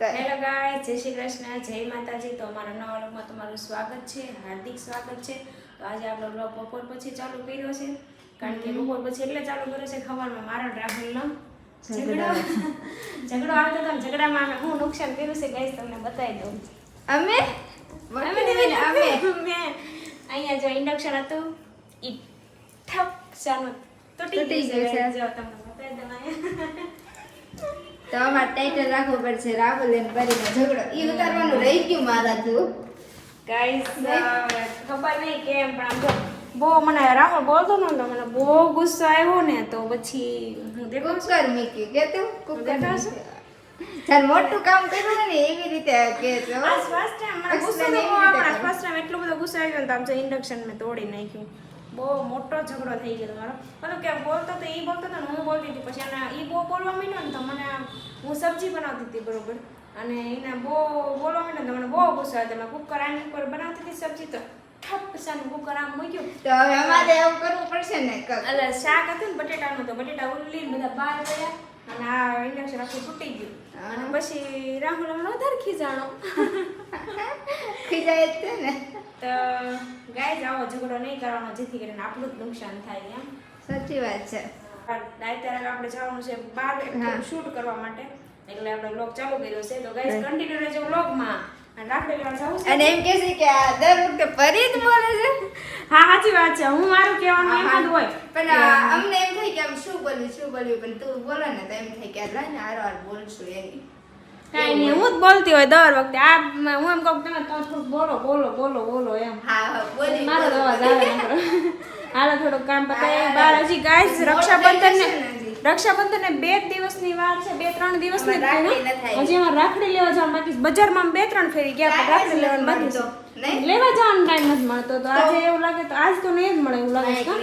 Hello ગાય જય શ્રી કૃષ્ણ જય માતાજી. તો અમારા નવા વ્લોગમાં તમારું સ્વાગત છે હાર્દિક સ્વાગત છે. તો આજે આપણો વ્લોગ બપોર પછી ચાલુ કર્યો છે. કારણ કે બપોર પછી એટલે ચાલુ કર્યો છે ખબરમાં મારા રાહુલનો ઝઘડો. ઝઘડો. આવતો હતો ઝઘડામાં અમે હું નુકસાન કર્યું છે ગાઈસ તમને બતાવી દઉં. અમે? અમે અમે. મેં અહીંયા જો ઇન્ડક્શન હતું. ઈ ઠપ શાનું તૂટી ગયું છે. જો તમને બતાવી દઉં તો અમારે ટાઈટલ રાખવું પડશે રાહુલ એમ પરીનો ઝઘડો. એ ઉતારવાનું રહી ગયું મારાથી ગાઈસ ખબર નહીં કેમ પણ આમ બહુ મને રાહુલ બોલતો ને તો મને બહુ ગુસ્સો આવ્યો ને તો પછી હું દેખો કુકર મૂકી કે તું? કુકર ચાલ મોટું કામ કર્યું ને એવી રીતે કે છો આ first time મને ગુસ્સો તો બહુ આવે પણ એટલો બધો ગુસ્સો આવ્યો ને તો આમ ઇન્ડક્શન મેં તોડી નાખ્યું. બહુ મોટો ઝઘડો થઈ ગયો મારો મતલબ કે બોલતો તો એ બોલતો હતો ને હું બોલતી હતી. પછી અને એ બહુ બોલવા માંડ્યો ને તો મને હું સબ્જી બનાવતી હતી બરોબર. અને એને બહુ બોલવા માંડ્યો ને તો મને બહુ ગુસ્સો આવ્યો. તો મેં કુકર આની ઉપર બનાવતી હતી સબ્જી તો ઠપ સાનું કુકર આમ મૂક્યું. તો હવે અમારે એવું કરવું પડશે ને એટલે શાક હતું ને બટેટાનું તો બટેટા ઉલ્લી બધા બહાર ગયા અને આ ઇન્ડક્શન આખું તૂટી ગયું. અને પછી રાહુલ હમણાં વધારે ખીજાણો. ખીજાય જ છે ને. તો ગાય આવો ઝઘડો નહીં કરવાનો જેથી કરીને આપણું જ નુકસાન થાય એમ. સાચી વાત છે. અત્યારે આપણે જવાનું છે બહાર શૂટ કરવા માટે. એટલે આપણે બ્લોગ ચાલુ કર્યો છે. તો ગાઈસ કન્ટિન્યુ રહેજો બ્લોગમાં અને રાખડી લેવા જવું છે? અને એમ કે છે કે આ દર વખતે ફરી જ બોલે છે. હા સાચી વાત છે. હું મારું કહેવાનું એમ જ હોય. પણ અમને એમ થાય કે આમ શું બોલ્યું શું બોલ્યું પણ તું બોલે ને તો એમ થાય કે આ ને હારો હાર બોલશું એની. કાંઈ નહીં હું જ બોલતી હોય દર વખતે. આ હું એમ કહું તમે થોડુંક બોલો બોલો બોલો બોલો એમ. મારો અવાજ આવે હાલો થોડુંક કામ પતાવી બાર હજી ગાઈસ રક્ષાબંધન ને રક્ષાબંધન ને બે દિવસ દિવસની વાર છે બે ત્રણ દિવસની ની. હજી એમાં રાખડી લેવા જવાનું બાકી. બજારમાં બે ત્રણ ફેરી ગયા પણ રાખડી લેવાનું બાકી? લેવા જવાનો ટાઈમ નથી મળતો. તો આજે એવું લાગે તો આજ તો નહીં જ મળે એવું લાગે છે.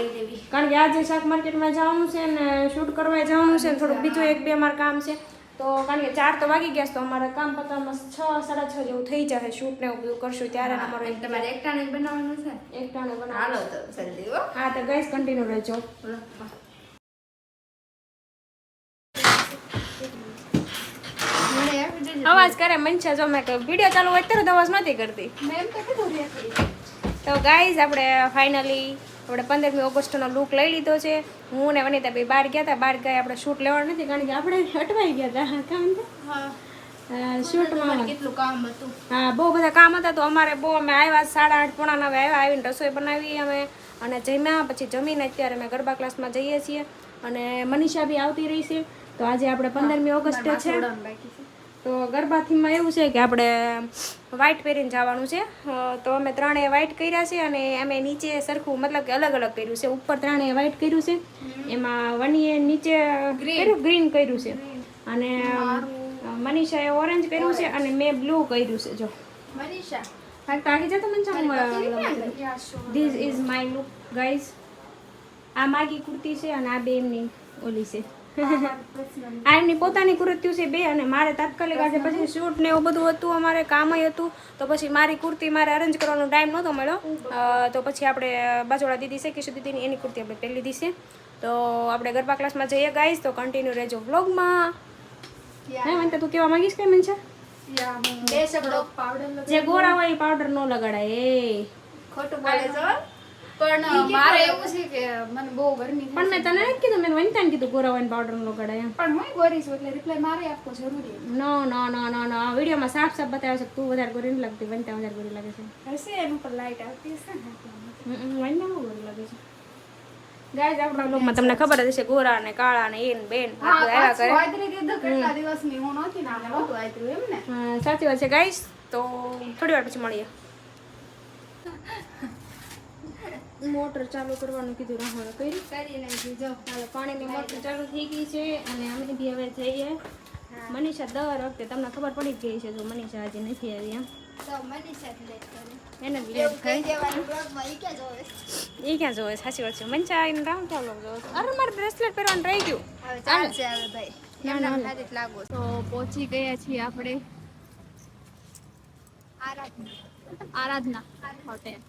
કારણ કે આજે શાક માર્કેટમાં જવાનું છે ને શૂટ કરવા જવાનું છે થોડુંક બીજું એક બે માર કામ છે. તો કારણ કે ચાર તો વાગી ગયા છે તો અમારે કામ પતાવવામાં છ સાડા છ જેવું થઈ જશે શૂટ ને એવું બધું કરશું ત્યારે અમારો તમારે એકટાણે બનાવવાનું છે? એક બનાવો હાલો તો જલ્દી હો. હા તો ગઈસ કન્ટિન્યુ રહેજો. મને અવાજ કરે મનસા જો મેં વીડિયો ચાલુ હોય ત્યારે તો અવાજ નથી કરતી. મેં એમ તો કીધું તો ગાઈઝ આપણે ફાઇનલી આપણે પંદરમી ઓગસ્ટનો લુક લઈ લીધો છે. હું ને વનિતા ભાઈ બહાર ગયા હતા. બહાર ગયા આપણે શૂટ લેવાનું નથી કારણ કે આપણે અટવાઈ ગયા હતા. કામ હા. શૂટમાં કેટલું કામ હતું? હા બહુ બધા કામ હતા. તો અમારે બહુ અમે આવ્યા સાડા આઠ પોણા નવે આવ્યા આવીને રસોઈ બનાવી અમે. અને જમ્યા પછી જમીને અત્યારે અમે ગરબા ક્લાસમાં જઈએ છીએ. અને મનીષા બી આવતી રહી છે. તો આજે આપણે પંદરમી ઓગસ્ટ છે. તો ગરબાથીમાં એવું છે કે આપણે વ્હાઇટ પહેરીને જવાનું છે. તો અમે ત્રણેય વ્હાઇટ કર્યા છે અને અમે નીચે સરખું મતલબ કે અલગ અલગ કર્યું છે. ઉપર ત્રણેય વ્હાઇટ કર્યું છે. એમાં વનીએ નીચે કર્યું ગ્રીન કર્યું છે. અને મનીષાએ ઓરેન્જ કર્યું છે અને મેં બ્લુ કર્યું છે જો. મનીષા. હા તો જતો મને this is my look guys આ માગી કુર્તી છે અને આ બે એમની ઓલી છે. આ એમની પોતાની કુર્તીઓ છે બે અને મારે તાત્કાલિક આજે પછી શૂટ ને એવું બધું હતું અમારે કામય હતું. તો પછી મારી કુર્તી મારે અરેન્જ કરવાનો ટાઈમ નહોતો મળ્યો. તો પછી આપણે બાજુવાળા દીદી છે કિશોર દીદીની એની કુર્તી આપણે પહેલી દીધી છે. તો આપણે ગરબા ક્લાસમાં જઈએ ગાઈશ તો કન્ટિન્યુ રહેજો વ્લોગમાં હે મને તું કેવા માંગીશ કે શબ્દો. જે ગોરા હોય એ પાવડર ન લગાડાય એ. ખોટું બોલે છો પણ મારે એવું છે કે મને બહુ ગરમી પણ મેં તને કીધું મેં વનિતાને કીધું ગોરા હોય પાવડર નો લગાડે એમ. પણ હું ગોરી છું એટલે રિપ્લાય મારે આપવો જરૂરી નો નો નો નો નો આ વિડીયોમાં સાફ સાફ બતાવે છે તું વધારે ગોરી નથી લાગતી વંતા વધારે ગોરી લાગે છે. હશે એનું પર લાઈટ આવતી હશે ને? વંતા ગોરી લાગે છે. ગાઈઝ આપણા બ્લોગમાં તમને ખબર જ હશે ગોરા ને કાળા ને એન બેન આવ્યા કરે. પાછું આદરી દીધું કેટલા દિવસની હું નહોતી ને આને નહોતું આદર્યું એમ ને? સાચી વાત છે ગાઈઝ તો થોડી વાર પછી મળીએ. મોટર ચાલુ કરવાનું કીધું રાહણ કરી કરી નાખી જો. હાલો પાણીની મોટર ચાલુ થઈ ગઈ છે અને અમે બી હવે જઈએ. મનીષા દર વખતે તમને ખબર પડી જ ગઈ છે જો મનીષા હજી નથી આવી એમ. એને લેટ થાય. ઈ ક્યાં જોવે? એ ક્યાં જોવે? સાચી વાત છે. મનીષા આવીને રામ ચાલો જોવે. અરે મારે બ્રેસલેટ પહેરવાનું રહી ગયું. તો પહોંચી ગયા છીએ આપણે. આરાધના હોટેલ.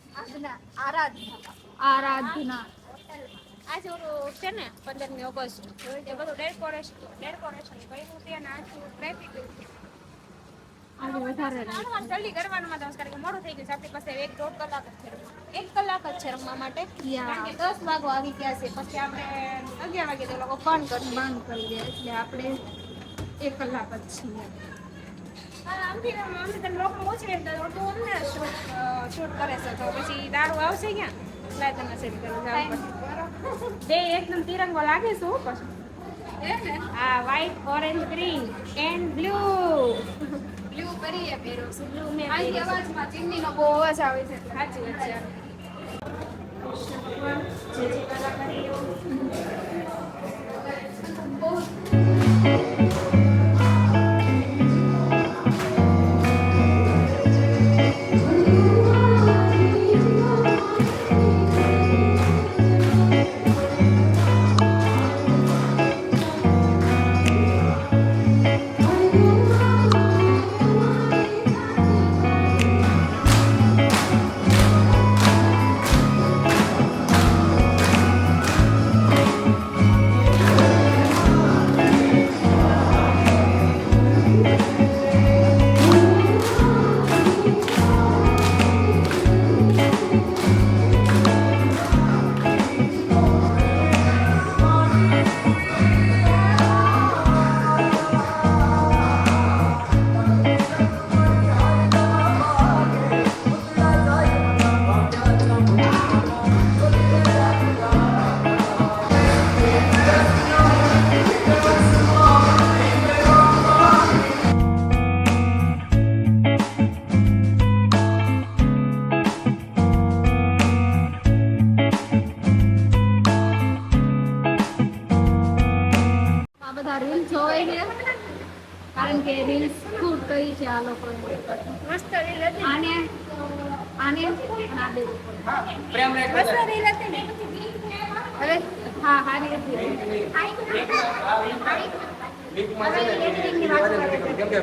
આરાધના આરાધના. આજે ઓલું છે ને પંદરમી ઓગસ્ટ એ બધું ડેકોરેશન ડેકોરેશન કર્યું છે અને આખું ટ્રાફિક આજે વધારે જલ્દી કરવાનું માં કારણ કે મોડું થઈ ગયું છે. આપણી પાસે એક દોઢ કલાક જ છે એક કલાક જ છે રમવા માટે. કારણ કે દસ વાગો આવી ગયા છે. પછી આપણે અગિયાર વાગે તે લોકો ફોન કરશે બંધ કરી દે એટલે આપણે એક કલાક જ છીએ. એકદમ તિરંગો લાગે છે હો પછી. હા white orange green and blue blue કરીએ પહેરો. બ્લુ મેં આની અવાજમાં ચીમનીનો બહુ અવાજ આવે છે. સાચી વાત છે. જે જે કલાકારી આ રીલ્સ શૂટ કરી છે આ લોકોએ મસ્ત રીલ હતી આને આને અને આ બે મસ્ત રીલ હતી ને હવે હા હારી હતી કેમ કે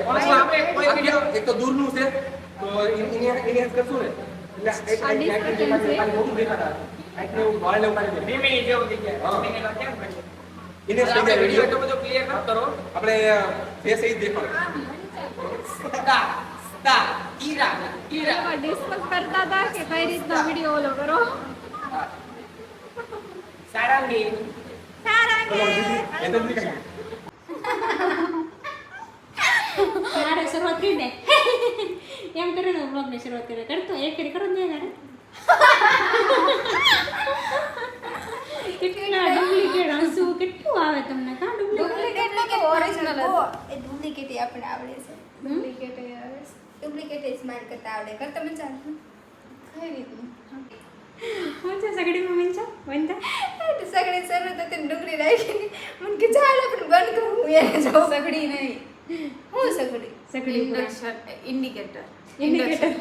એક તો દૂરનું છે તો ઇન્હેન્સ કરશું ને એટલે એક આ distance છે. મોટું દેખાતા એવું વાળ લેવું પાડી દે હા. ઇન્હેન્સ થઈ જાય વીડિયો આપણે ફેસ એ જ ઈરા એમાં ડિસ્કસ કરતા હતા કે કઈ રીતનો વીડિયો ઓલો કરો. એ તો નહીં કહી મારે શરૂઆત કરી દે એમ કરીને વ્લોગ ને શરૂઆત કરે કરી કરો ને યાર કેટલા ડુપ્લિકેટ હસુ કેટલું આવે તમને કા ડુપ્લિકેટ ડુપ્લિકેટ એ ડુપ્લિકેટ આપણે આવડે છે. ડુપ્લિકેટ ડુપ્લિકેટ સ્માઈલ કરતા આવડે. કરતા મજા ચાલ. કઈ રીતનું હું છે સગડીમાં મંચા વંદા તો સગડી સર તો તે ડુંગળી રાખી મને કે ચાલ આપણે બંધ કરું હું એને જો સગડી નહીં. હું સગડી? સગડી ઇન્ડક્શન ઇન્ડિકેટર ઇન્ડિકેટર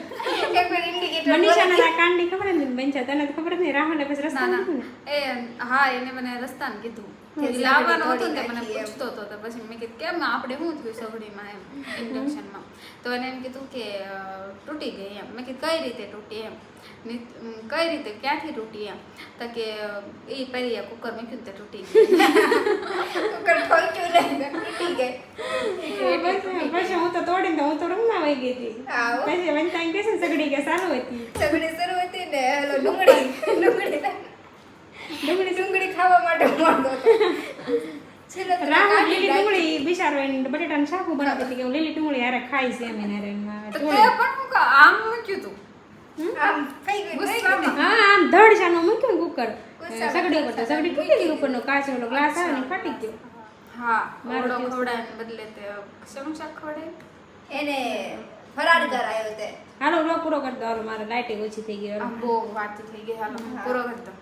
ઇન્ડિકેટર મનીષાના આ ખબર જ નથી બનચા તને ખબર જ નહીં રાહુલ પછી રસ્તા ના ના. એ હા એને મને રસ્તાને કીધું. સગડી લાવવાનું હતું ને મને પૂછતો હતો તો પછી મેં કીધું કેમ આપણે શું થયું સગડીમાં એમ ઇન્ડક્શનમાં તો એને એમ કીધું કે તૂટી ગઈ એમ. મેં કીધું કઈ રીતે તૂટી એમ? કઈ રીતે ક્યાંથી તૂટી એમ? તો કે એ પહેરી કુકર મેં કીધું તે તૂટી ગઈ. કુકર તૂટી ગઈ. પછી હું તો તોડીને હું તો રૂમમાં વહી ગઈ હતી. પછી એમ કે સગડી કે સારું હતી. સગડી શરૂ હતી ને હેલો ડુંગળી ડુંગળી ડુંગળી ખાવા માટે મળતો હતો છેલ્લે તો રાહુલ કાઢી લીલી નાખી. ડુંગળી બિચારો એને બટેટાનું શાક બનાવતી હતી કે હું લીલી ડુંગળી હારે ખાઈ છે એમ એને. પણ આમ મૂક્યું તું. આમ થઈ ગયું થઈ ગુસ્સામાં. ગયું હા આમ ધડ શાનું મૂક્યું કુકર. સગડી ઉપર સગડી તૂટી ગઈ ઉપરનો કાચ ઓલો ગ્લાસ આવે ને ફાટી ગયો. હા મારો કેવું? બદલે તે શેનું શાક એને ફરાર કરાયો તે. હાલો પૂરો કરી દો મારે લાઇટિંગ ઓછી થઈ ગઈ બહુ વાત થઈ ગઈ હાલો પૂરો કરી દો.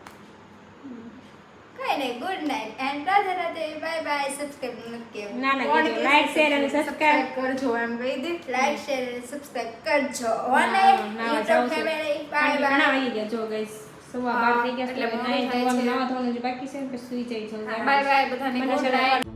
કઈ નહીં good night and Radhe Radhe bye bye subscribe કેવું ના ના લાઈક શેર અને સબસ્ક્રાઇબ કરજો એમ કહી દે લાઈક શેર અને સબસ્ક્રાઇબ કરજો ના, અને ના, YouTube જાઉં બાય કે ઘણા વાગી ગયા જો ગાઈસ સવા બાર થઈ ગયા એટલે એટલે જોવાનું થાય થવાનું. જે બાકી છે પછી સુઈ જાય છે બાય બાય બધાને ગુડ નાઇટ